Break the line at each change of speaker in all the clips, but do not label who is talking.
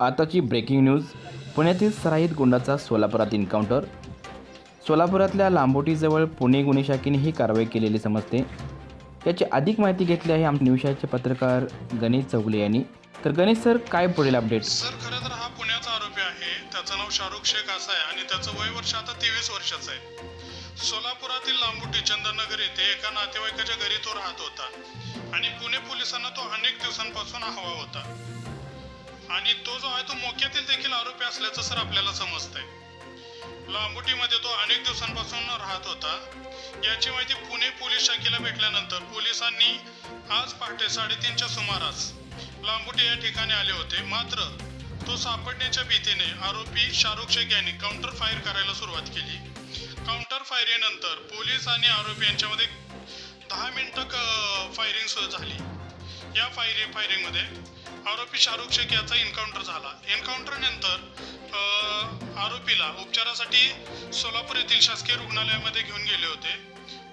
आताची breaking news. पुण्यातील सराईत गुंडाचा सोलापुरात एन्काउंटर सोलापुरातल्या लांबोटीजवळ पुणे गुन्हे शाखेने ही कारवाई केलेली समजते. याची अधिक माहिती घेतली आहे आम न्यूशाचे पत्रकार गणेश चौगले यांनी. तर गणेश सर काय पुढील अपडेट
सर खरं तर हा पुण्याचा आरोपी आहे. त्याचं नाव शाहरुख शेख असं आहे आणि त्याचं वय वर्ष आता तेवीस वर्षाचं आहे. सोलापुरातील लांबुटी चंदननगर येथे एका नातेवाईकाच्या घरी तो राहत होता आणि पुणे पोलिसांना तो अनेक दिवसांपासून हवा होता. आणि तो जो आहे तो मोक्यातील देखील आरोपी असल्याचं सर आपल्याला समजतंय. लांबुटीमध्ये तो अनेक दिवसांपासून राहत होता. याची माहिती पुणे पोलीस शाखेला भेटल्यानंतर पोलिसांनी आज पहाटे साडेतीनच्या सुमारास लांबुटी या ठिकाणी आले होते. मात्र तो सापडण्याच्या भीतीने आरोपी शाहरुख शेख यांनी काउंटर फायर करायला सुरुवात केली. काउंटर फायरीनंतर पोलीस आणि आरोपी यांच्यामध्ये दहा मिनिटं फायरिंग सुरू झाली. या फायरी फायरिंगमध्ये आरोपी शाहरुख शेख याचा एन्काउंटर झाला. एन्काउंटर नंतर आरोपीला उपचारासाठी सोलापूर येथील शासकीय रुग्णालयामध्ये घेऊन गेले होते.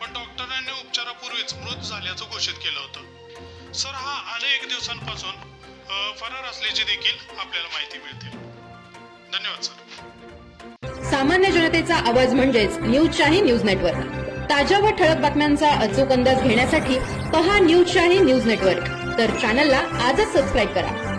पण डॉक्टरांनी उपचारापूर्वीच मृत झाल्याचं घोषित केलं होतं. सर हा अनेक दिवसांपासून फरार असल्याची देखील आपल्याला माहिती मिळते. धन्यवाद सर.
सामान्य जनतेचा आवाज म्हणजेच न्यूज शाही न्यूज नेटवर्क. ताज्या व ठळक बातम्यांचा अचूक अंदाज घेण्यासाठी पहा न्यूज शाही न्यूज नेटवर्क. तर चॅनलला आजच सबस्क्राईब करा.